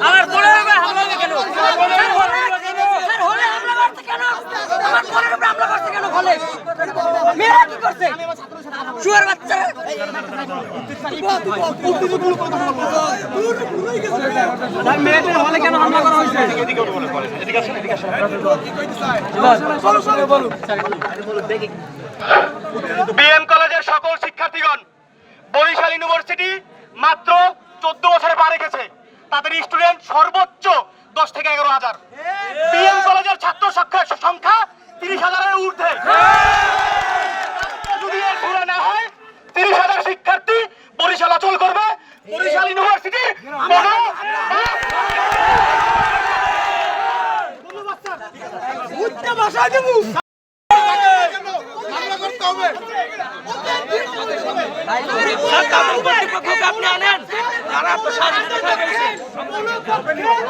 আমার বোনের উপরে হামলা কেন? হলে হামলা করছে কেন? আমার বোনের উপরে হামলা করছে কেন হলে? মেয়েরা কি করছে? শুয়ার বাচ্চা। সকল শিক্ষার্থীগণ, বরিশাল ইউনিভার্সিটি মাত্র চোদ্দ বছরে পা রেখেছে। তাদের স্টুডেন্ট সর্বোচ্চ দশ থেকে এগারো হাজার। বিএম কলেজের ছাত্র সংখ্যা সংখ্যা তিরিশ হাজারের ঊর্ধ্বে। যদি এর না হয়, তিরিশ হাজার শিক্ষার্থী বরিশাল অচল বরিশাল ইউনিভার্সিটি কোনো কর্তৃপক্ষকে আপনি আনেন তারা তো স্বাধীনতা পেয়েছে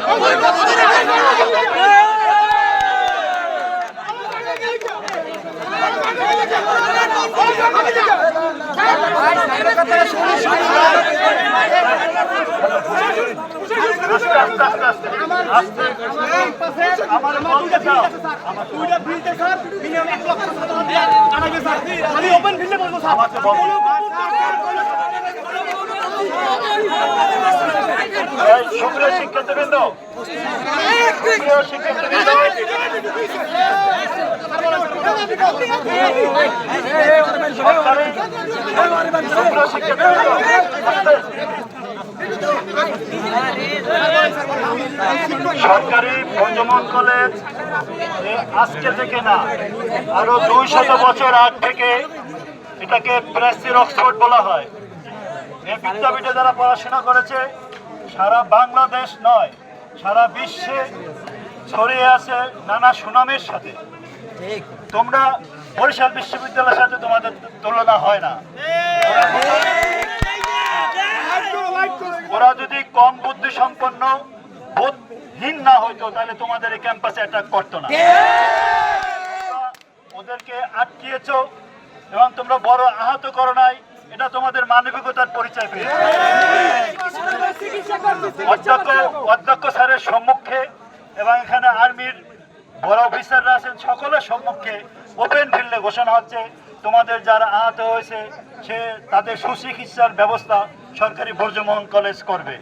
আমার বলতে চাও আমি ওপেন ফিল্ডে বলব শিক্ষার্থীবৃন্দ শিক্ষার্থীবৃন্দ সরকারি পঞ্চমন কলেজ আজকে থেকে না, আরও দুই শত বছর আগ থেকে এটাকে প্রেসির অক্সফোর্ড বলা হয়। এই বিদ্যাপীঠে যারা পড়াশোনা করেছে, সারা বাংলাদেশ নয়, সারা বিশ্বে ছড়িয়ে আছে নানা সুনামের সাথে। তোমরা বরিশাল বিশ্ববিদ্যালয়ের সাথে তোমাদের তুলনা হয় না। সম্পন্ন বোধহীন না হইতো তাহলে তোমাদের এই ক্যাম্পাসে অ্যাটাক করতো না। ওদেরকে আটকিয়েছ এবং তোমরা বড় আহত করো নাই এটা তোমাদের মানবিকতার পরিচয় পেয়েছে। অধ্যক্ষ অধ্যক্ষ স্যারের সম্মুখে এবং এখানে আর্মির বড় অফিসাররা আছেন সকলের সম্মুখে ওপেন ফিল্ডে ঘোষণা হচ্ছে তোমাদের যারা আহত হয়েছে সে তাদের সুচিকিৎসার ব্যবস্থা সরকারি বর্জমোহন কলেজ করবে।